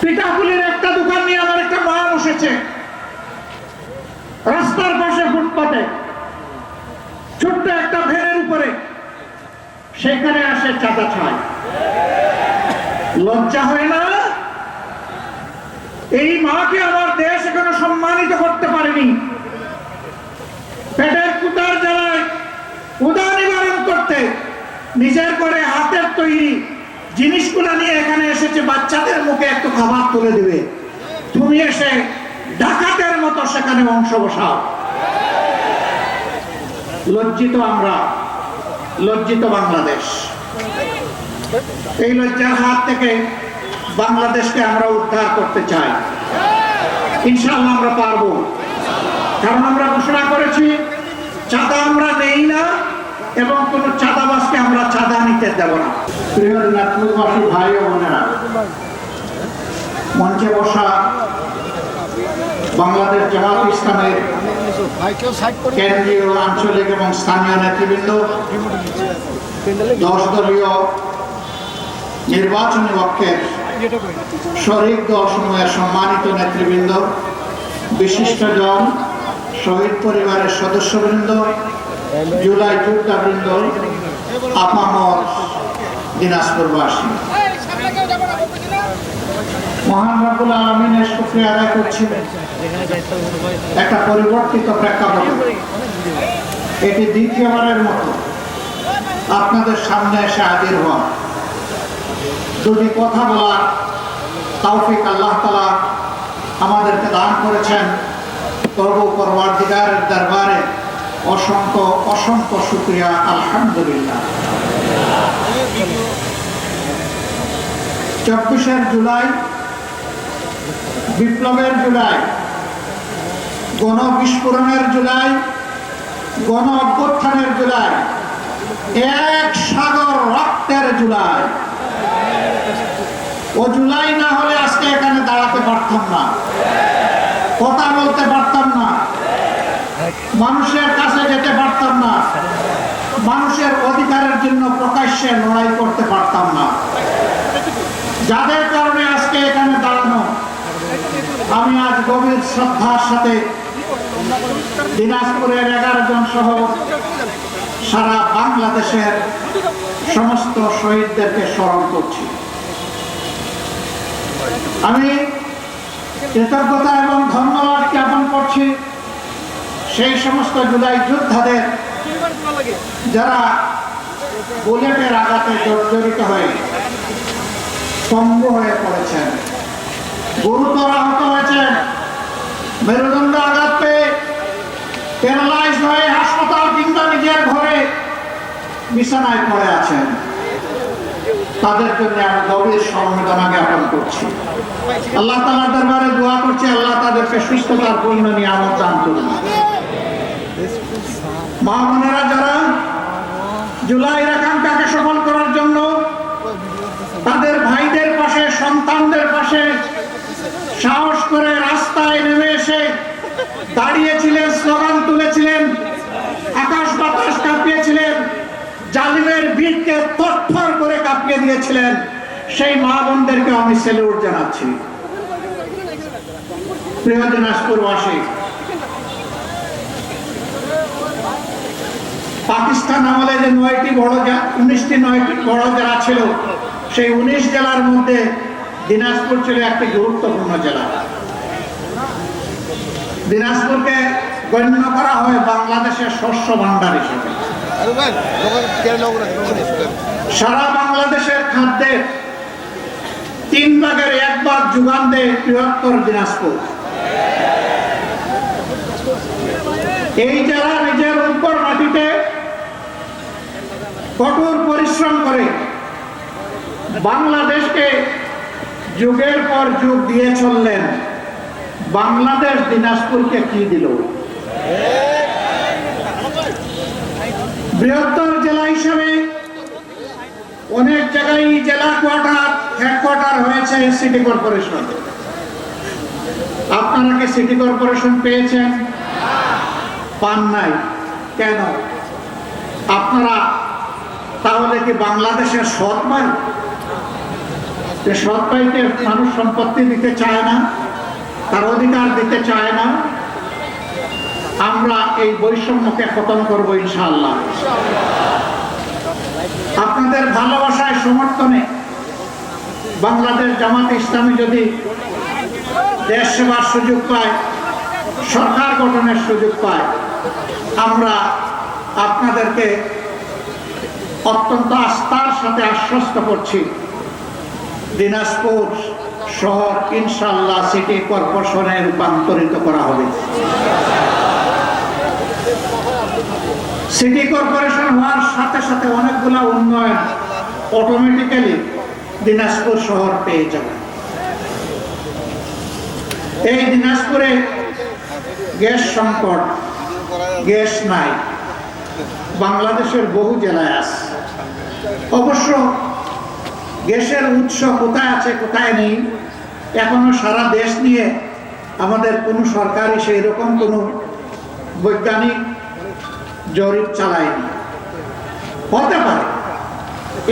পিঠাপুলির একটা দোকান নিয়ে আমার একটা মা বসেছে। রাস্তার পাশে ফুটপাতে। ছোট্ট একটা ভেড়ের উপরে। সেখানে আসে চাঁদা ছায় লজ্জা হয় না? এই মাকে আমার দেশ এখনও সম্মানিত করতে পারেনি। পেটের কুতার জ্বালায় নিবারণ করতে, নিজের করে হাতের তৈরি জিনিসগুলো নিয়ে এখানে এসেছে, বাচ্চাদের মুখে একটু খাবার তুলে দেবে। তুমি এসে ডাকাতের মতো সেখানে অংশ বসাও। লজ্জিত আমরা, লজ্জিত বাংলাদেশ। এই লজ্জার হাত থেকে বাংলাদেশকে আমরা উদ্ধার করতে চাই। ইনশাআল্লাহ আমরা পারব। কারণ আমরা ঘোষণা করেছি, চাঁদা আমরা নেই না, এবং কোন চাঁদাবাসকে আমরা চাঁদা নিতে দেব না। প্রিয় নাথপুরবাসী ভাই ও বোনেরা, মঞ্চে বসা বাংলাদেশ জামাত ইসলামের কেন্দ্রীয় আঞ্চলিক এবং স্থানীয় নেতৃবৃন্দ, দশ দলীয় নির্বাচনী পক্ষের শহীদ দল সমূহের সম্মানিত নেতৃবৃন্দ বিশিষ্টজন শহীদ পরিবারের সদস্যবৃন্দ, জুলাই যোদ্ধাবৃন্দ আপামর দিনাজপুরবাসী মহান রব্বুল আলমিনের আদায় একটা পরিবর্তিত প্রেক্ষাপট। এটি দ্বিতীয়বারের মতো আপনাদের সামনে এসে হাজির কথা বলার তৌফিক আল্লাহ তালা আমাদেরকে দান করেছেন, তবু পরবর্তীকারের দরবারে অসংখ্য অসংখ্য শুক্রিয়া, আলহামদুলিল্লাহ। চব্বিশের জুলাই, বিপ্লবের জুলাই গণ বিস্ফোরণের জুলাই, গণ অভ্যুত্থানের জুলাই, এক সাগর রক্তের জুলাই। ও জুলাই না হলে আজকে এখানে দাঁড়াতে পারতাম না। কথা বলতে পারতাম না। মানুষের কাছে যেতে পারতাম না। মানুষের অধিকারের জন্য প্রকাশ্যে লড়াই করতে পারতাম না। যাদের কারণে আজকে এখানে দাঁড়ানো, আমি আজ গভীর শ্রদ্ধার সাথে দিনাজপুরের এগারো জন সহ সারা বাংলাদেশের সমস্ত শহীদদেরকে স্মরণ করছি। আমি কৃতজ্ঞতা এবং ধন্যবাদ জ্ঞাপন করছি। সেই সমস্ত জুলাই যোদ্ধাদের যারা বুলেটের আঘাতে জর্জরিত হয়ে স্তম্ভ হয়ে পড়েছেন, গুরুতর আহত হয়েছেন, মেরুদণ্ড আঘাত পেয়ে প্যারালাইজ হয়ে হাসপাতাল কিংবা নিজের ঘরে বিছানায় পড়ে আছেন। তাদের জন্য আমি গভীর সমবেদনা জ্ঞাপন করছি। আল্লাহ তালার দরবারে দোয়া করছি, আল্লাহ তাদেরকে সুস্থতার পূর্ণ নিয়ামত দান করুন। মা বোনেরা, যারা জুলাইয়ের আকাঙ্ক্ষাকে সফল করার জন্য তাদের ভাইদের পাশে, সন্তানদের পাশে সাহস করে রাস্তায় নেমে এসে দাঁড়িয়েছিলেন, স্লোগান তুলেছিলেন করে দিয়েছিলেন, সেই মা বোনদেরকে আমি সেলুট জানাচ্ছি। প্রিয় পাকিস্তান যে নয়টি বড় উনিশটি নয়টি বড় জেলা ছিল, সেই উনিশ জেলার মধ্যে দিনাজপুর ছিল একটি গুরুত্বপূর্ণ জেলা। দিনাজপুরকে গণ্য করা হয় বাংলাদেশের শস্য ভান্ডার হিসেবে। সারা বাংলাদেশের খাদ্যের তিন ভাগের এক ভাগ যোগান দেয় বৃহত্তর দিনাজপুর। এই জেলা নিজের উর্বর মাটিতে কঠোর পরিশ্রম করে বাংলাদেশকে যুগের পর যুগ দিয়ে চললেন, বাংলাদেশ দিনাজপুরকে কি দিল? বৃহত্তর জেলা হিসাবে অনেক জায়গায় জেলা কোয়ার্টার হেডকোয়ার্টার হয়েছে সিটি কর্পোরেশন। আপনারা কি সিটি কর্পোরেশন পেয়েছেন? পান নাই। কেন? আপনারা তাহলে কি বাংলাদেশের সৎ যে সৎ ভাইকে মানুষ সম্পত্তি দিতে চায় না, তার অধিকার দিতে চায় না, আমরা এই বৈষম্যকে খতম করব ইনশাআল্লাহ। আপনাদের ভালোবাসায় সমর্থনে বাংলাদেশ জামাত ইসলামী যদি দেশ সেবার সুযোগ পায়, সরকার গঠনের সুযোগ পায়, আমরা আপনাদেরকে অত্যন্ত আস্থার সাথে আশ্বস্ত করছি। দিনাজপুর শহর ইনশাল্লাহ সিটি কর্পোরেশনে রূপান্তরিত করা হবে। সিটি কর্পোরেশন হওয়ার সাথে সাথে অনেকগুলা উন্নয়ন অটোমেটিক্যালি দিনাজপুর শহর পেয়ে যাবে। এই দিনাজপুরে গ্যাস সংকট, গ্যাস নাই। বাংলাদেশের বহু জেলায় আছে। অবশ্য গ্যাসের উৎস কোথায় আছে, কোথায় নেই, এখনও সারা দেশ নিয়ে আমাদের কোনো সরকারই সেই রকম কোনো বৈজ্ঞানিক জরিপ চালায়নি। হতে পারে,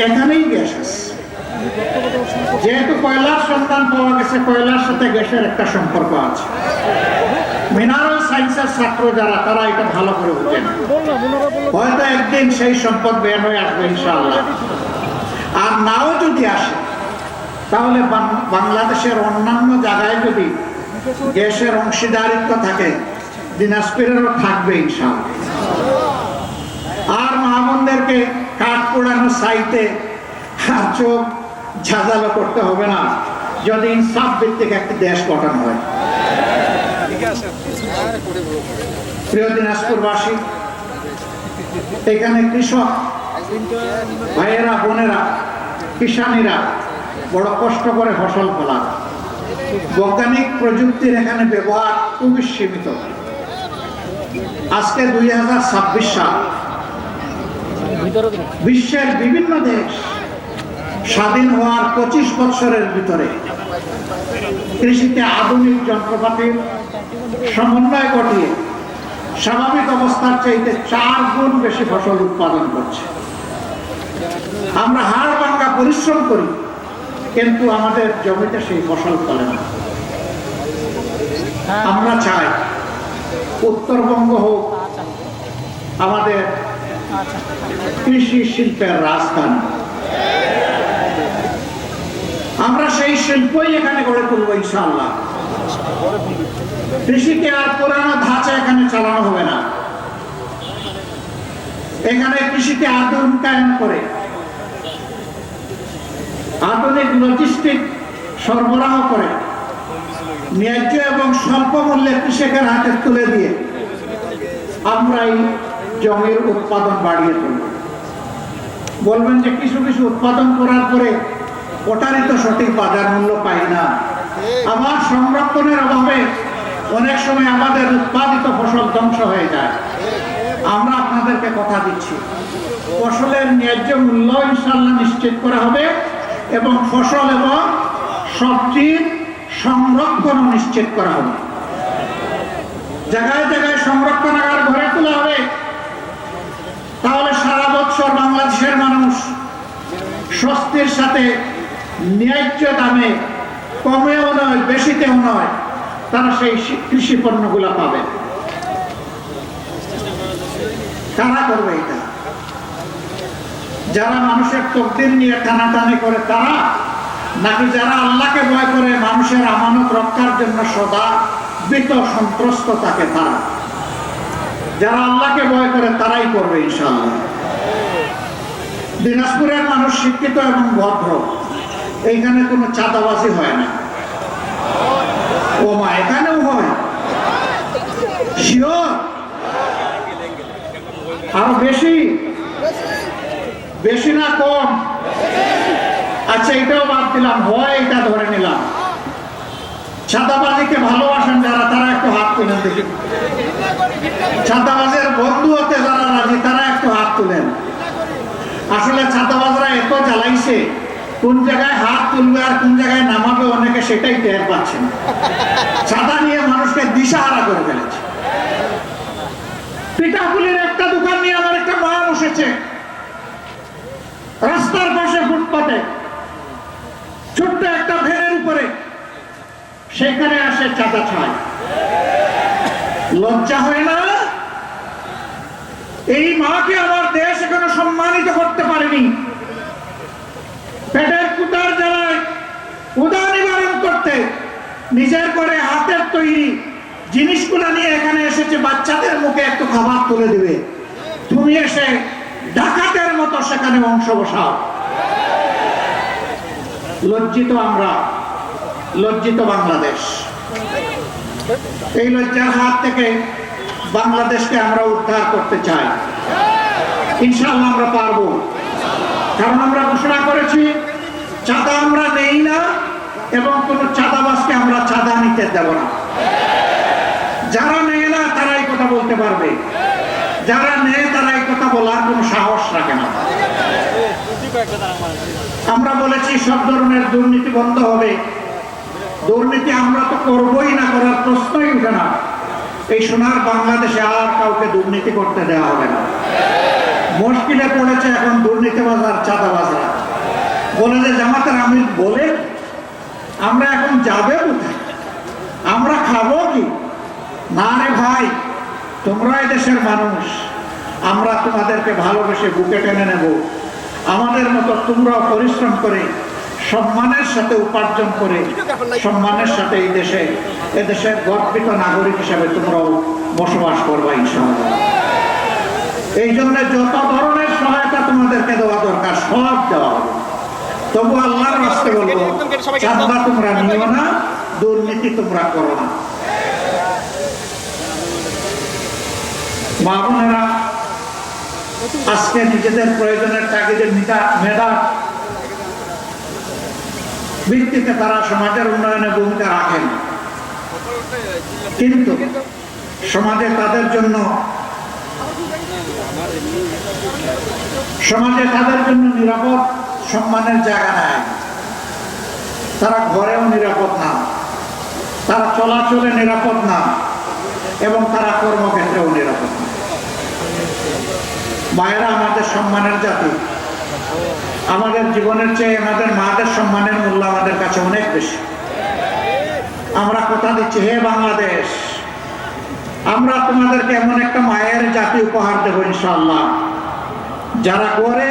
এখানেই গ্যাস আছে। যেহেতু কয়লার সন্ধান পাওয়া গেছে, কয়লার সাথে গ্যাসের একটা সম্পর্ক আছে। মিনারেল সায়েন্সের ছাত্র যারা, তারা এটা ভালো করে বুঝেন। হয়তো একদিন সেই সম্পদ বের হয়ে আসবে, ইনশাআল্লাহ। আর নাও যদি আসে, তাহলে বাংলাদেশের অন্যান্য জায়গায় যদি গ্যাসের অংশীদারিত্ব থাকে, দিনাজপুরেরও থাকবে, ইনশাআল্লাহ। মহামন্দেরকে কাঠ পোড়ানো সাইতে চোখ ঝাঁঝালো করতে হবে না, যদি ইনসাফ ভিত্তিক একটি দেশ গঠন হয়। প্রিয় দিনাজপুরবাসী, এখানে কৃষক ভাইয়েরা, বোনেরা, কিষানীরা বড় কষ্ট করে ফসল ফলান। বৈজ্ঞানিক প্রযুক্তির এখানে ব্যবহার খুবই সীমিত। আজকে দুই হাজার ছাব্বিশ সাল বিশ্বের বিভিন্ন দেশ স্বাধীন হওয়ার পঁচিশ বছরের ভিতরে কৃষিতে আধুনিক যন্ত্রপাতির সমন্বয় ঘটিয়ে স্বাভাবিক অবস্থার চাইতে চার গুণ বেশি ফসল উৎপাদন করছে। আমরা হাড় ভাঙ্গা পরিশ্রম করি, কিন্তু আমাদের জমিতে সেই ফসল ফলে না। আমরা চাই উত্তরবঙ্গ হোক, আমাদের কৃষি শিল্পের রাজধানী। আমরা সেই শিল্পই এখানে গড়ে তুলব ইনশাআল্লাহ। কৃষিকে আর পুরানো ধাঁচা এখানে চালানো হবে না। এখানে কৃষিকে আধুনিকায়ন করে, আধুনিক লজিস্টিক সরবরাহ করে, ন্যায্য এবং স্বল্প মূল্যে কৃষকের হাতে তুলে দিয়ে আমরা এই জমির উৎপাদন বাড়িয়ে তুলব বলবেন যে কিছু কিছু উৎপাদন করার পরে ওটারই তো সঠিক বাজার মূল্য পাই না। আবার সংরক্ষণের অভাবে অনেক সময় আমাদের উৎপাদিত ফসল ধ্বংস হয়ে যায়। আমরা আপনাদেরকে কথা দিচ্ছি, ফসলের ন্যায্য মূল্য ইনশাল্লাহ নিশ্চিত করা হবে এবং ফসল এবং সবজির সংরক্ষণ নিশ্চিত করা হবে। জায়গায় জায়গায় সংরক্ষণাগার ঘরে তোলা হবে তাহলে সারা বছর বাংলাদেশের মানুষ স্বস্তির সাথে ন্যায্য দামে কমেও নয়, বেশিতেও নয়, তারা সেই কৃষি পণ্যগুলো পাবে। কারা করবে এটা। যারা মানুষের তকদির নিয়ে টানাটানি করে তারা, নাকি যারা আল্লাহকে ভয় করে মানুষের আমানত রক্ষার জন্য সদা বিত সন্ত্রস্ত থাকে তারা? যারা আল্লাহকে ভয় করে তারাই করবে ইনশাআল্লাহ। দিনাজপুরের মানুষ শিক্ষিত এবং ভদ্র। এইখানে কোনো চাঁদাবাজি হয় না। ও মা, এখানেও হয়। শিওর? আরও বেশি? বেশি না কম? আচ্ছা এটাও বাদ দিলাম। হয়, এটা ধরে নিলাম। ছাদাবাজিকে ভালোবাসেন যারা, তারা একটু হাত তুলেন দেখি। ছাদাবাজের বন্ধু হতে যারা রাজি, তারা একটু হাত তুলেন। আসলে ছাদাবাজরা এত জ্বালাইছে, কোন জায়গায় হাত তুলবে আর কোন জায়গায় নামাবে অনেকে সেটাই টের পাচ্ছেন ছাদা নিয়ে মানুষকে দিশাহারা করে ফেলেছে। পিঠাপুলির একটা দোকান নিয়ে আমার একটা মা বসেছে। রাস্তার পাশে ফুটপাতে। ছোট্ট একটা ভ্যানের উপরে। সেখানে আসে চাঁদা ছায় লজ্জা হয় না? এই মাকে আমার দেশ সম্মানিত করতে পারেনি। পেটের কুটার জ্বালায় উদা নিবারণ করতে নিজের করে হাতের তৈরি জিনিসগুলো নিয়ে এখানে এসেছে, বাচ্চাদের মুখে একটু খাবার তুলে দিবে। তুমি এসে ডাকাতের মতো সেখানে অংশ বসাও। লজ্জিত আমরা, লজ্জিত বাংলাদেশ। এই লজ্জার হাত থেকে বাংলাদেশকে আমরা উদ্ধার করতে চাই। ইনশাআল্লাহ আমরা পারব। কারণ আমরা ঘোষণা করেছি, চাঁদা আমরা নেই না এবং কোন চাঁদাবাসকে আমরা চাঁদা নিতে দেব না। যারা নেয় না, তারা এই কথা বলতে পারবে। যারা নেয় এই কথা বলার কোনো সাহস রাখে না। আমরা বলেছি, সব ধরনের দুর্নীতি বন্ধ হবে। দুর্নীতি আমরা তো করবই না, করার প্রশ্নই উঠে না। এই সোনার বাংলাদেশে আর কাউকে দুর্নীতি করতে দেওয়া হবে না। মুশকিলে পড়েছে এখন দুর্নীতিবাজ আর চাঁদাবাজরা বলে যে, জামাতের আমির বলে আমরা এখন যাবে কোথায়? আমরা খাব কি? না রে ভাই, তোমরা দেশের মানুষ। আমরা তোমাদেরকে ভালোবেসে বুকে টেনে নেব। আমাদের মতো তোমরাও পরিশ্রম করে, সম্মানের সাথে উপার্জন করে, সম্মানের সাথে এই দেশে এদেশের গর্বিত নাগরিক হিসাবে তোমরাও বসবাস করবা ইনশাআল্লাহ। এই জন্য যত ধরনের সহায়তা তোমাদেরকে দেওয়া দরকার সব দেওয়া হবে। তবু আল্লাহর রাস্তে বলব চাঁদা তোমরা নিও না দুর্নীতি তোমরা করো না। মা বোনেরা আজকে নিজেদের প্রয়োজনের তাগিদের মিটা মেধা ভিত্তিতে তারা সমাজের উন্নয়নে ভূমিকা রাখেন। কিন্তু সমাজে তাদের জন্য সমাজে তাদের জন্য নিরাপদ সম্মানের জায়গা নেয় তারা ঘরেও নিরাপদ না। তারা চলাচলে নিরাপদ না এবং তারা কর্মক্ষেত্রেও নিরাপদ না। মায়েরা আমাদের সম্মানের জাতি। আমাদের জীবনের চেয়ে আমাদের মাদের সম্মানের মূল্য আমাদের কাছে অনেক বেশি। আমরা কথা দিচ্ছি, হে বাংলাদেশ! আমরা তোমাদেরকে এমন একটা মায়ের জাতি উপহার দেবো ইনশাল্লাহ যারা করে,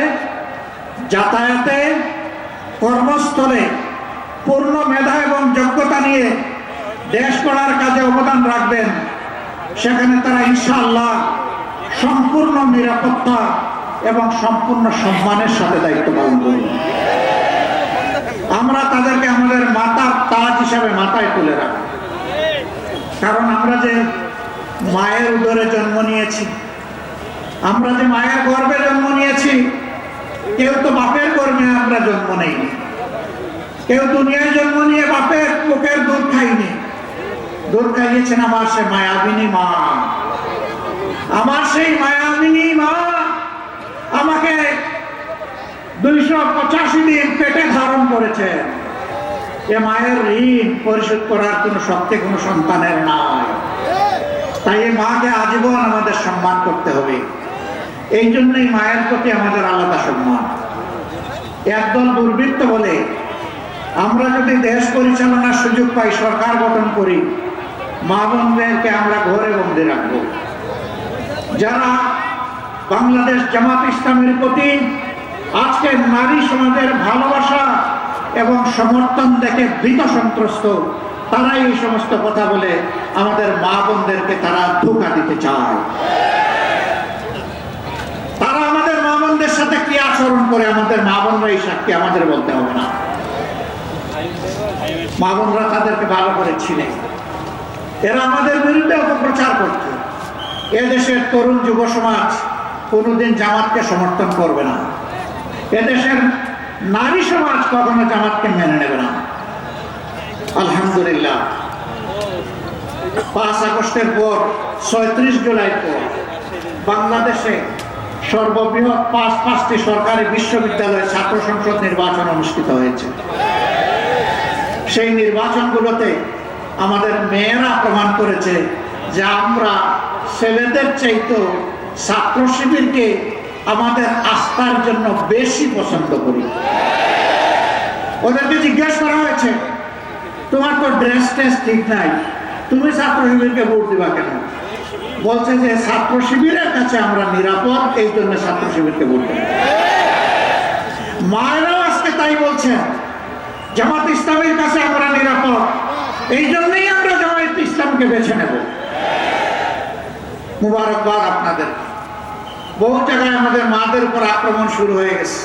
যাতায়াতে, কর্মস্থলে পূর্ণ মেধা এবং যোগ্যতা নিয়ে দেশ করার কাজে অবদান রাখবেন, সেখানে তারা ইনশাল্লাহ সম্পূর্ণ নিরাপত্তা এবং সম্পূর্ণ সম্মানের সাথে দায়িত্ব পালন করবে আমরা তাদেরকে আমাদের মাতার তাজ হিসাবে মাথায় তুলে রাখি কারণ আমরা যে মায়ের উদরে জন্ম নিয়েছি। আমরা যে মায়ের গর্ভে জন্ম নিয়েছি, কেউ তো বাপের গর্ভে আমরা জন্ম নেইনি। কেউ দুনিয়ায় জন্ম নিয়ে বাপের মুখের দুধ খাইনি। দুধ খাইয়েছেন আমার সে মায়াবিনী মা। আমার সেই মায়াবিনী মা আমাকে দুইশো পঁচাশি দিন পেটে ধারণ করেছে। এ মায়ের ঋণ পরিশোধ করার কোনো শক্তি কোনো সন্তানের নাই। তাই এই মাকে আজীবন আমাদের সম্মান করতে হবে। এই জন্যই মায়ের প্রতি আমাদের আলাদা সম্মান। একদল দুর্বৃত্ত বলে আমরা যদি দেশ পরিচালনার সুযোগ পাই, সরকার গঠন করি, মা বোনদেরকে আমরা ঘরে বন্দি রাখব। যারা বাংলাদেশ জামাত ইসলামের প্রতি আজকে নারী সমাজের ভালোবাসা এবং সমর্থন দেখে ভীত সন্ত্রস্ত তারাই এই সমস্ত কথা বলে আমাদের মা বোনদেরকে তারা ধোকা দিতে চায়। তারা আমাদের মা বোনদের সাথে কি আচরণ করে? আমাদের মা বোনরা এই সাক্ষী, আমাদের বলতে হবে না। মা বোনরা তাদেরকে ভালো করে ছিলেন এরা আমাদের বিরুদ্ধে অপপ্রচার করছে। এদেশের তরুণ যুব সমাজ কোনোদিন জামাতকে সমর্থন করবে না। এদেশের নারী সমাজ কখনো জামাতকে মেনে নেবে না। আলহামদুলিল্লাহ। পাঁচ আগস্টের পর, ছয়ত্রিশ জুলাই পর, বাংলাদেশে সর্ববৃহৎ পাঁচ, পাঁচটি সরকারি বিশ্ববিদ্যালয়ে ছাত্র সংসদ নির্বাচন অনুষ্ঠিত হয়েছে। সেই নির্বাচনগুলোতে আমাদের মেয়েরা প্রমাণ করেছে যে আমরা ছেলেদের চাইতো ছাত্র শিবিরকে আমাদের আস্থার জন্য বেশি পছন্দ করি। ওদেরকে জিজ্ঞেস করা হয়েছে তোমার তো ড্রেস ট্রেস ঠিক নাই। তুমি ছাত্র শিবিরকে ভোট দিবা কেন? বলছে যে ছাত্র শিবিরের কাছে আমরা নিরাপদ, এই জন্য ছাত্র শিবিরকে ভোট দেব। মায়েরাও আজকে তাই বলছেন, জামাত ইসলামের কাছে আমরা নিরাপদ, এই জন্যই আমরা জামাত ইসলামকে বেছে নেব। মুবারকবাদ আপনাদের। বহু জায়গায় আমাদের মাদের উপর আক্রমণ শুরু হয়ে গেছে।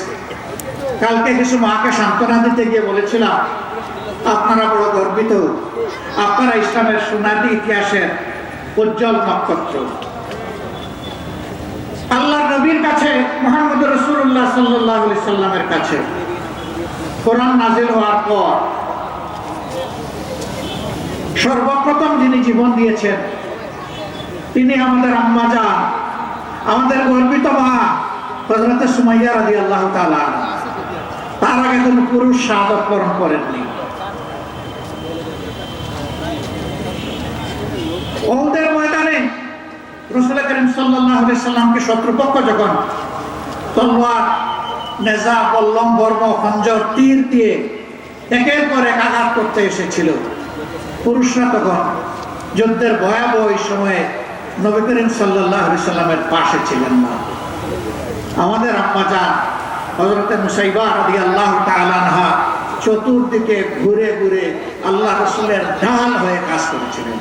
কালকে কিছু মাকে সান্ত্বনা দিতে গিয়ে বলেছিলাম আপনারা বড় গর্বিত। আপনারা ইসলামের সোনাদি ইতিহাসের উজ্জ্বল নক্ষত্র। আল্লাহ নবীর কাছে, মোহাম্মদ রসুল্লাহ সাল্লাহ সাল্লামের কাছে কোরআন নাজিল হওয়ার পর সর্বপ্রথম যিনি জীবন দিয়েছেন, তিনি আমাদের আম্মা যান আমাদের গর্বিত মা হজরত সুমাইয়া রাজি আল্লাহ তার আগে কোনো পুরুষ সাদত করেননি। ওদের ময়দানে রসুল করিম সাল্লাহ সাল্লামকে শত্রুপক্ষ যখন তলোয়ার, নেজা বল্লম বর্ম, খঞ্জর, তীর দিয়ে একের পর এক আঘাত করতে এসেছিল, পুরুষরা তখন যুদ্ধের ভয়াবহ এই সময়ে নবী করিম সাল্লাহ সাল্লামের পাশে ছিলেন না। আমাদের আম্মা যান হজরতে মুসাইবা রাদি আল্লাহ তালানহা চতুর্দিকে ঘুরে ঘুরে আল্লাহ রসুলের ঢাল হয়ে কাজ করেছিলেন।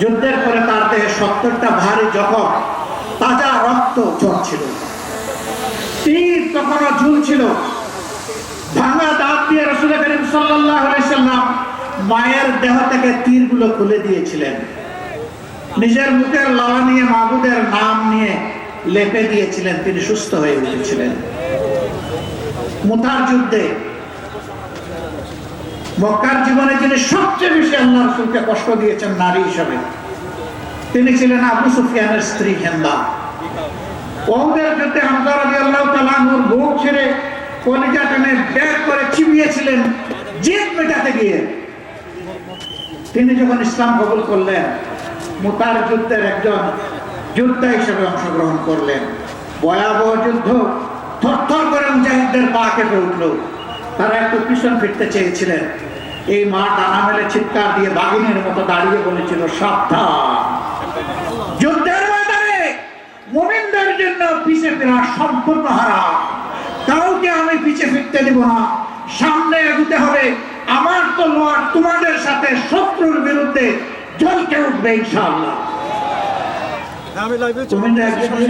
যুদ্ধের পরে তার দেহে সত্তরটা ভারী জখম, তাজা রক্ত ঝরছিল তীর তখনও ঝুলছিল। ভাঙা দাঁত দিয়ে রসুল করিম সাল্লাম মায়ের দেহ থেকে তীরগুলো খুলে দিয়েছিলেন। নিজের মুখের লড়া নিয়ে মাহবুদের নাম নিয়ে লেপে দিয়েছিলেন। তিনি সুস্থ হয়ে উঠেছিলেন। মুতার যুদ্ধে মক্কার জীবনে যিনি সবচেয়ে বেশি আল্লাহ রসুলকে কষ্ট দিয়েছেন নারী হিসাবে, তিনি ছিলেন আবু সুফিয়ানের স্ত্রী হেন্দা ওদের যুদ্ধে হামজা রাজি আল্লাহ ছেড়ে কলিজা টেনে ব্যাগ করে চিবিয়েছিলেন জিদ মেটাতে গিয়ে। তিনি যখন ইসলাম কবুল করলেন, মুতার যুদ্ধের একজন যোদ্ধা হিসেবে অংশগ্রহণ করলেন। ভয়াবহ যুদ্ধ, থরথর করে মুজাহিদদের পা কেঁপে উঠল। তারা একটু পিছন ফিরতে চেয়েছিলেন। এই মা ডানা মেলে চিৎকার দিয়ে বাঘিনীর মতো দাঁড়িয়ে বলেছিল, সাবধান। যুদ্ধের ময়দানে মোমিনদের জন্য পিছে ফেরা সম্পূর্ণ হারা। কাউকে আমি পিছে ফিরতে দিব না। সামনে এগুতে হবে। আমার তো লোয়ার তোমাদের সাথে শত্রুর বিরুদ্ধে জ্বলকে উঠবে ইনশাআল্লাহ।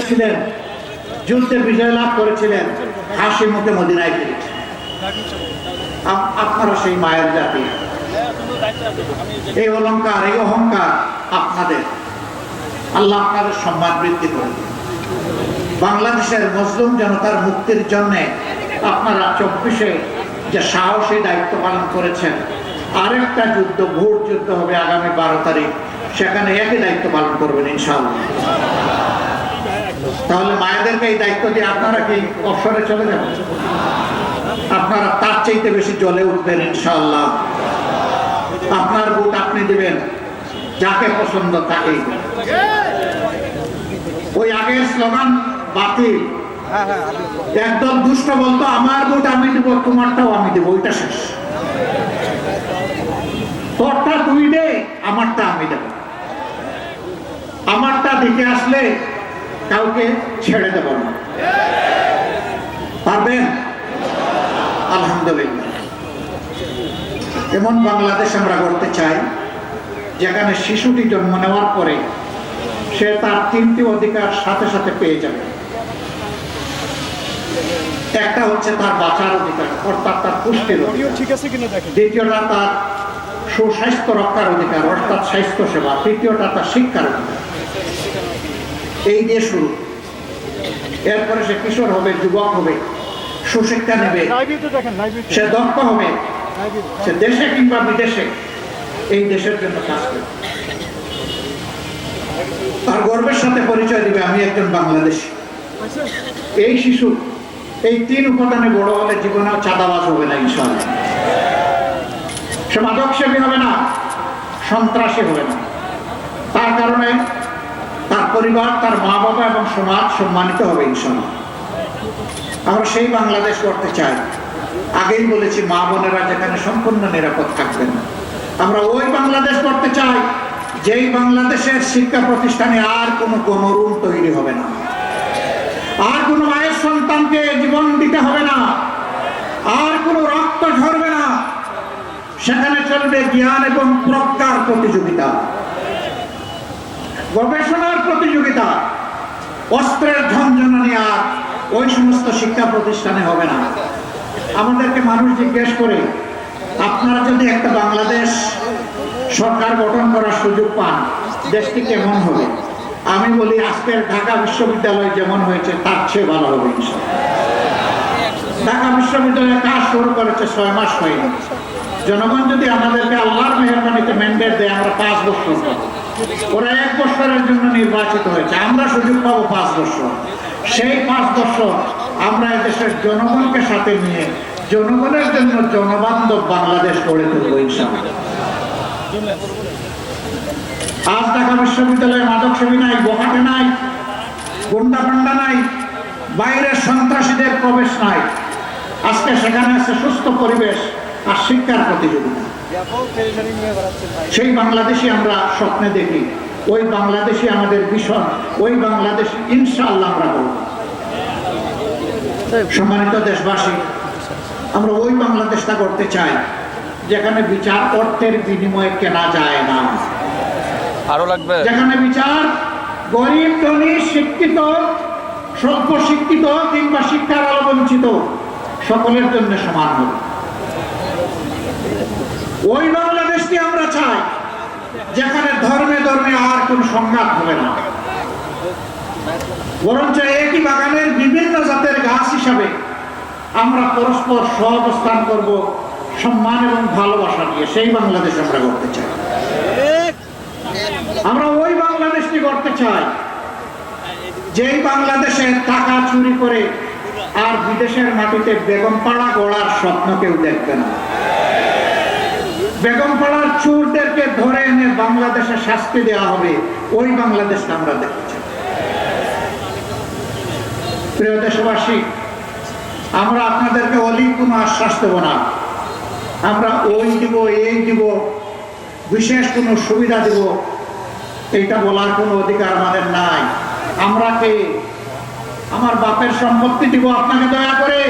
ছিলেন যুদ্ধে বিজয় লাভ করেছিলেন, হাসি মুখে মদিনায় ফিরেছে। আপ- আপনারা সেই মায়ের জাতি। এই অলঙ্কার এই অহংকার আপনাদের। আল্লাহ আপনাদের সম্মান বৃদ্ধি করে বাংলাদেশের মুসলিম জনতার মুক্তির জন্য আপনারা চব্বিশে যে সাহসী দায়িত্ব পালন করেছেন, আরেকটা যুদ্ধ ভোট যুদ্ধ হবে আগামী বারো তারিখ। সেখানে একই দায়িত্ব পালন করবেন, ইনশাআল্লাহ। তাহলে মায়েদেরকে এই দায়িত্ব দিয়ে আপনারা কি অবসরে চলে যাবেন? আপনারা তার চাইতে বেশি জলে উঠবেন ইনশাআল্লাহ। আপনার ভোট আপনি দিবেন। যাকে পছন্দ দিবেন। ওই আগের স্লোগান বাতিল। একদম দুষ্ট বলতো, আমার ভোট আমি দিব, তোমারটাও আমি দিব। ওইটা শেষ। তোরটা তুই দে, আমারটা আমি দেব। আমারটা দিকে আসলে কাউকে ছেড়ে দেব না। পারবেন? আলহামদুলিল্লাহ। এমন বাংলাদেশ আমরা করতে চাই যেখানে শিশুটি জন্ম নেওয়ার পরে সে তার তিনটি অধিকার সাথে সাথে পেয়ে যাবে। একটা হচ্ছে তার বাঁচার অধিকার অর্থাৎ তার পুষ্টির দ্বিতীয়টা তার সুস্বাস্থ্য রক্ষার অধিকার অর্থাৎ স্বাস্থ্য সেবা। তৃতীয়টা তার শিক্ষার অধিকার। এই দিয়ে শুরু। এরপরে সে কিশোর হবে যুবক হবে। সুশিক্ষা নেবে। তো দেখেন সে দক্ষ হবে। সে দেশে কিংবা বিদেশে এই দেশের জন্য কাজ করবে। তার গর্বের সাথে পরিচয় দিবে আমি একজন বাংলাদেশি। এই শিশু এই তিন উপাদানে বড় হলে জীবনেও চাঁদাবাজ হবে না ইনশাআল্লাহ। সে মাদক সেবী হবে না সন্ত্রাসী হবে না। তার কারণে তার পরিবার তার মা বাবা এবং সমাজ সম্মানিত হবে ইনশাআল্লাহ। আমরা সেই বাংলাদেশ করতে চাই। আগেই বলেছি, মা বোনেরা যেখানে সম্পূর্ণ নিরাপদ থাকবেন। আমরা ওই বাংলাদেশ করতে চাই, যেই বাংলাদেশের শিক্ষা প্রতিষ্ঠানে আর কোনো গণরুম তৈরি হবে না। আর কোনো মায়ের সন্তানকে জীবন দিতে হবে না। আর কোনো রক্ত ঝরবে না। সেখানে চলবে জ্ঞান এবং প্রজ্ঞার প্রতিযোগিতা। গবেষণার প্রতিযোগিতা। অস্ত্রের ঝঞ্ঝনানি আর ওই সমস্ত শিক্ষা প্রতিষ্ঠানে হবে না। আমাদেরকে মানুষ জিজ্ঞেস করে, আপনারা যদি একটা বাংলাদেশ সরকার গঠন করার সুযোগ পান, দেশটি কেমন হবে? আমি বলি, আজকের ঢাকা বিশ্ববিদ্যালয় যেমন হয়েছে, তার চেয়ে ভালো হবে ঢাকা বিশ্ববিদ্যালয়ে কাজ শুরু করেছে ছয় মাস হয়নি। জনগণ যদি আমাদেরকে আল্লাহর মেহরবানিতে ম্যান্ডেট দেয়, আমরা পাঁচ বছর ওরা এক বছরের জন্য নির্বাচিত হয়েছে। আমরা সুযোগ পাবো পাঁচ বছর। সেই পাঁচ বছর আমরা দেশের জনগণকে সাথে নিয়ে, জনগণের জন্য জনবান্ধব বাংলাদেশ গড়ে তুলবো আজ ঢাকা বিশ্ববিদ্যালয়ে মাদক সেবী নাই বহাটে নাই গুন্ডা পান্ডা নাই, বাইরের সন্ত্রাসীদের প্রবেশ নাই। আজকে সেখানে আছে সুস্থ পরিবেশ আর শিক্ষার প্রতিযোগিতা। সেই বাংলাদেশি আমরা স্বপ্নে দেখি। ওই বাংলাদেশি আমাদের ভীষণ ওই বাংলাদেশ ইনশাআল্লাহ আমরা করব। সম্মানিত দেশবাসী আমরা ওই বাংলাদেশটা করতে চাই যেখানে বিচার অর্থের বিনিময়ে কেনা যায় না। আরও লাগবে? যেখানে বিচার গরিব ধনী শিক্ষিত স্বল্প শিক্ষিত কিংবা শিক্ষার আলো বঞ্চিত সকলের জন্য সমান হবে। ওই বাংলাদেশকে আমরা চাই। যেখানে ধর্মে ধর্মে আর কোন সংঘাত হবে না। বরঞ্চ একই বাগানের বিভিন্ন জাতের গাছ হিসাবে আমরা পরস্পর সহাবস্থান করব, সম্মান এবং ভালোবাসা নিয়ে। সেই বাংলাদেশ আমরা করতে চাই। আমরা ওই বাংলাদেশটি করতে চাই, যেই বাংলাদেশে টাকা চুরি করে আর বিদেশের মাটিতে বেগমপাড়া গড়ার স্বপ্ন কেউ দেখবে না। বেগমপাড়ার চোরদেরকে ধরে এনে বাংলাদেশে শাস্তি দেওয়া হবে, ওই বাংলাদেশটা আমরা চাই প্রিয় দেশবাসী, আমরা আপনাদেরকে অলি কোনো আশ্বাস দেব না। আমরা ওই দিব, এই দিব, বিশেষ কোনো সুবিধা দিব এটা বলার কোনো অধিকার আমাদের নাই। আমরা কে? আমার বাপের সম্পত্তি দিব আপনাকে দয়া করে।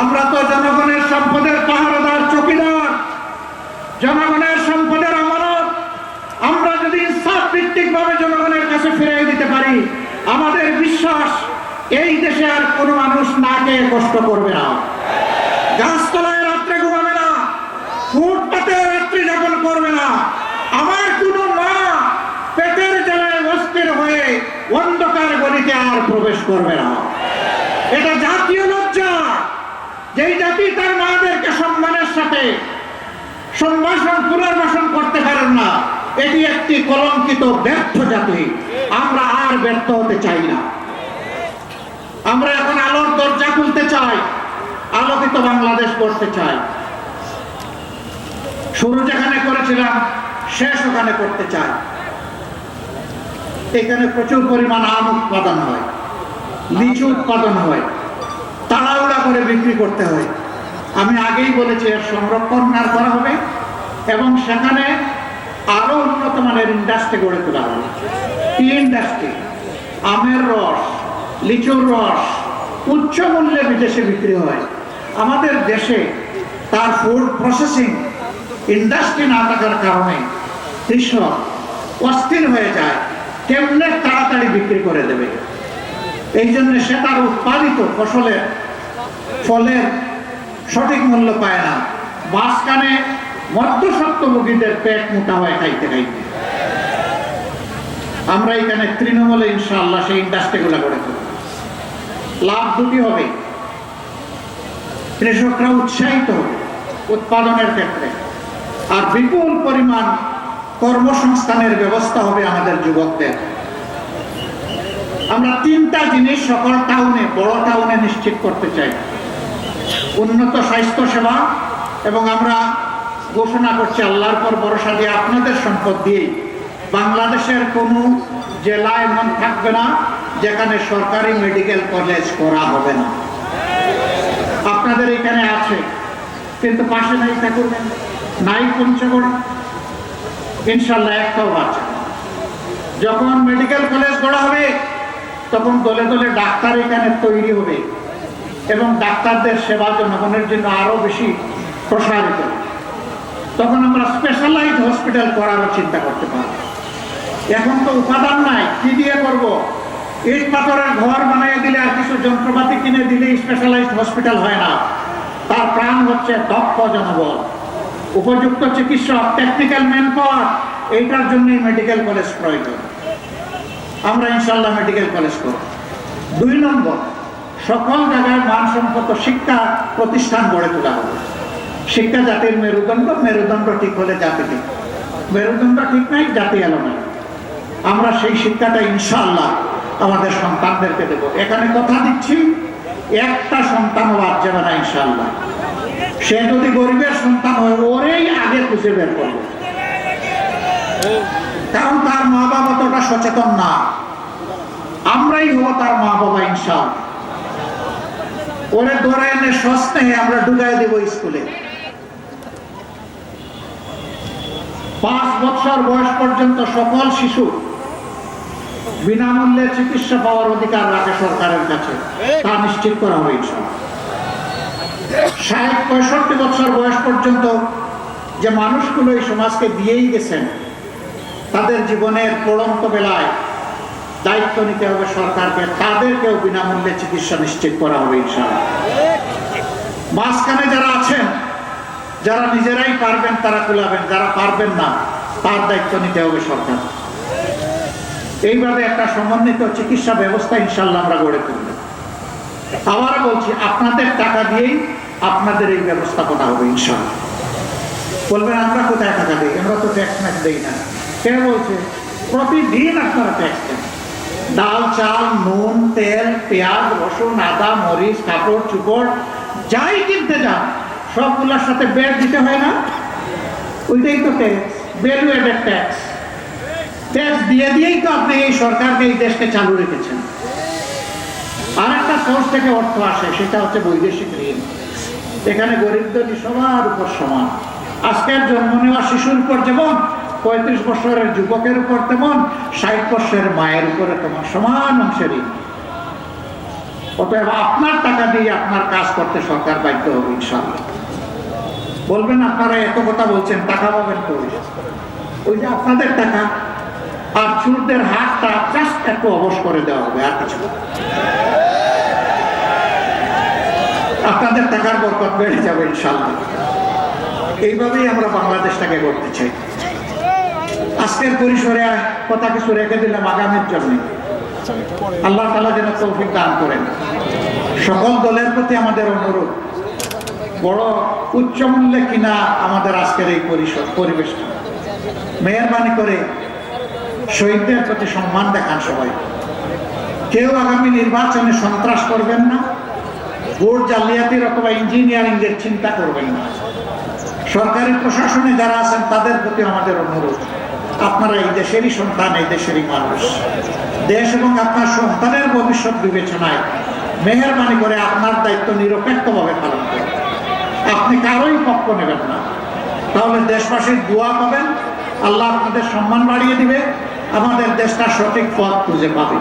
আমরা তো জনগণের সম্পদের পাহারাদার চকিদার। জনগণের সম্পদের আমানত আমরা যদি ইনসাফ ভিত্তিক ভাবে জনগণের কাছে ফিরিয়ে দিতে পারি, আমাদের বিশ্বাস এই দেশে আর কোনো মানুষ না খেয়ে কষ্ট করবে না। গাছতলায় রাত্রে ঘুমাবে না ফুটপাতে রাত্রি যাপন করবে না। আমার কোনো মা পেটের জ্বালায় অস্থির হয়ে অন্ধকার গলিতে আর প্রবেশ করবে না। এটা জাতীয় লজ্জা। যেই জাতি তার মাদেরকে সম্মানের সাথে সম্ভাষণ পুনর্বাসন করতে পারেন না। এটি একটি কলঙ্কিত ব্যর্থ জাতি। আমরা আর ব্যর্থ হতে চাই না। আমরা এখন আলোর দরজা খুলতে চাই। আলোকিত বাংলাদেশ করতে চাই। শুরু যেখানে করেছিলাম, শেষ ওখানে করতে চাই। এখানে প্রচুর পরিমাণ আম উৎপাদন হয়। লিচু উৎপাদন হয়। তাড়াহুড়া করে বিক্রি করতে হয়। আমি আগেই বলেছি, এর সংরক্ষণ আর করা হবে এবং সেখানে আরও উন্নত মানের ইন্ডাস্ট্রি গড়ে তোলা হবে। টি ইন্ডাস্ট্রি আমের রস, লিচুর রস, উচ্চ মূল্যে বিদেশে বিক্রি হয়। আমাদের দেশে তার ফুড প্রসেসিং ইন্ডাস্ট্রি না থাকার কারণে কৃষক অস্থির হয়ে যায়, কেমনে তাড়াতাড়ি বিক্রি করে দেবে? এই জন্য সে তার উৎপাদিত ফসলের ফলের সঠিক মূল্য পায় না। মাঝখানে মধ্যস্বত্বভোগীদের পেট মোটা হয় খাইতে খাইতে। আমরা এখানে তৃণমূলে ইনশাআল্লাহ সেই ইন্ডাস্ট্রিগুলো গড়ে তুলব। লাভ দুটি হবে। কৃষকরা উৎসাহিত উৎপাদনের ক্ষেত্রে। আর বিপুল পরিমাণ কর্মসংস্থানের ব্যবস্থা হবে আমাদের যুবকদের। আমরা তিনটা জিনিস সকল টাউনে বড় টাউনে নিশ্চিত করতে চাই। উন্নত স্বাস্থ্য সেবা এবং আমরা ঘোষণা করছি আল্লাহর পর ভরসা দিয়ে আপনাদের সম্পদ দিয়ে বাংলাদেশের কোনো জেলা এমন থাকবে না যেখানে সরকারি মেডিকেল কলেজ করা হবে না। আপনাদের এখানে আছে, কিন্তু পাশে নাই ঠাকুরগান নাই পঞ্চগড়। ইনশাল্লাহ একটাও আছে যখন মেডিকেল কলেজ গড়া হবে, তখন দলে দলে ডাক্তার এখানে তৈরি হবে। এবং ডাক্তারদের সেবা জনগণের জন্য আরও বেশি প্রসারিত। তখন আমরা স্পেশালাইজ হসপিটাল করারও চিন্তা করতে পারব। এখন তো উপাদান নাই, কি দিয়ে করব? ইট পাথরের ঘর বানিয়ে দিলে আর কিছু যন্ত্রপাতি কিনে দিলে স্পেশালাইজড হসপিটাল হয় না। তার প্রাণ হচ্ছে দক্ষ জনবল। উপযুক্ত চিকিৎসক টেকনিক্যাল ম্যান পাওয়ার এইটার জন্যই মেডিকেল কলেজ প্রয়োজন। আমরা ইনশাল্লাহ মেডিকেল কলেজ করব। দুই নম্বর সকল জায়গায় মানসম্মত শিক্ষা প্রতিষ্ঠান গড়ে তোলা হবে। শিক্ষা জাতির মেরুদণ্ড মেরুদণ্ড ঠিক হলে জাতি ঠিক। মেরুদণ্ড ঠিক নাই, জাতি এলো না। আমরা সেই শিক্ষাটা ইনশাল্লাহ আমাদের সন্তানদেরকে দেব। এখানে কথা দিচ্ছি, একটা সন্তান বাদ যাবে না ইনশাল্লাহ সে যদি গরিবের সন্তান হয়, ওরেই আগে খুঁজে বের করবে। কারণ তার মা বাবা ততটা সচেতন না। আমরাই হব তার মা বাবা ইনশাল ওরে ধরে এনে সস্নেহে আমরা ঢুকাই দেব স্কুলে। পাঁচ বছর বয়স পর্যন্ত সকল শিশু বিনামূল্যে চিকিৎসা পাওয়ার অধিকার রাখে সরকারের কাছে। তা নিশ্চিত করা হয়েছে ষাট, পঁয়ষট্টি বছর বয়স পর্যন্ত যে মানুষগুলো এই সমাজকে দিয়েই গেছেন, তাদের জীবনের পড়ন্ত বেলায় দায়িত্ব নিতে হবে সরকারকে, তাদেরকেও বিনামূল্যে চিকিৎসা নিশ্চিত করা হবে মাঝখানে যারা আছেন, যারা নিজেরাই পারবেন, তারা কুলাবেন, যারা পারবেন না, তার দায়িত্ব নিতে হবে সরকার। এইভাবে একটা সমন্বিত চিকিৎসা ব্যবস্থা ইনশাল্লাহ আমরা গড়ে তুলব। আবার বলছি, আপনাদের টাকা দিয়েই আপনাদের এই ব্যবস্থাপনা হবে, ইনশাআল্লাহ। বলবেন, আমরা কোথায় টাকা দিই? আমরা তো ট্যাক্স ম্যাক্স দিই না। কে বলছে, প্রতিদিন আপনারা ট্যাক্স দেন। ডাল, চাল, নুন, তেল, পেঁয়াজ, রসুন, আদা, মরিচ, কাপড়, চুপড়, যাই কিনতে যান, সবগুলোর সাথে বেড দিতে হয় না? ওইটাই তো tax value added tax tax দিয়ে দিয়েই তো আপনি এই সরকারকে, এই দেশকে চালু রেখেছেন। আরেকটা সোর্স থেকে অর্থ আসে, সেটা হচ্ছে বৈদেশিক ঋণ। এখানে গরিব দলি সবার উপর সমান। আজকের জন্ম নেওয়া শিশুর উপর যেমন পঁয়ত্রিশ বছরের যুবকের উপর তেমন, ষাট বছরের মায়ের উপরে তোমার সমান অংশের অতএব আপনার টাকা দিয়ে আপনার কাজ করতে সরকার বাধ্য হবে ইনশাল্লাহ বলবেন, আপনারা এত কথা বলছেন, টাকা পাবেন কই? ওই যে আপনাদের টাকা, আর চুরদের হাতটা জাস্ট একটু অবশ করে দেওয়া হবে, আর কিছু আপনাদের টাকার বরকত বেড়ে যাবে ইনশাল্লাহ এইভাবেই আমরা বাংলাদেশটাকে করতে চাই। আজকের পরিসরে কথা কিছু রেখে দিলাম আগামীর জন্য। আল্লাহ তালা যেন তৌফিক দান করেন। সকল দলের প্রতি আমাদের অনুরোধ, বড় উচ্চ মূল্যে কিনা আমাদের আজকের এই পরিসর পরিবেশটা। মেহরবানি করে শহীদদের প্রতি সম্মান দেখান সবাই। কেউ আগামী নির্বাচনে সন্ত্রাস করবেন না, ভোট জালিয়াতির অথবা ইঞ্জিনিয়ারিং এর চিন্তা করবেন না। সরকারি প্রশাসনে যারা আছেন, তাদের প্রতি আমাদের অনুরোধ। আপনারা এই দেশেরই সন্তান, এই দেশেরই মানুষ। দেশ এবং আপনার সন্তানের ভবিষ্যৎ বিবেচনায় মেহরবানি করে আপনার দায়িত্ব নিরপেক্ষভাবে পালন করুন। আপনি কারোই পক্ষ নেবেন না। তাহলে দেশবাসীর দোয়া পাবেন, আল্লাহ আপনাদের সম্মান বাড়িয়ে দিবে, আমাদের দেশটা সঠিক পথ খুঁজে পাবে।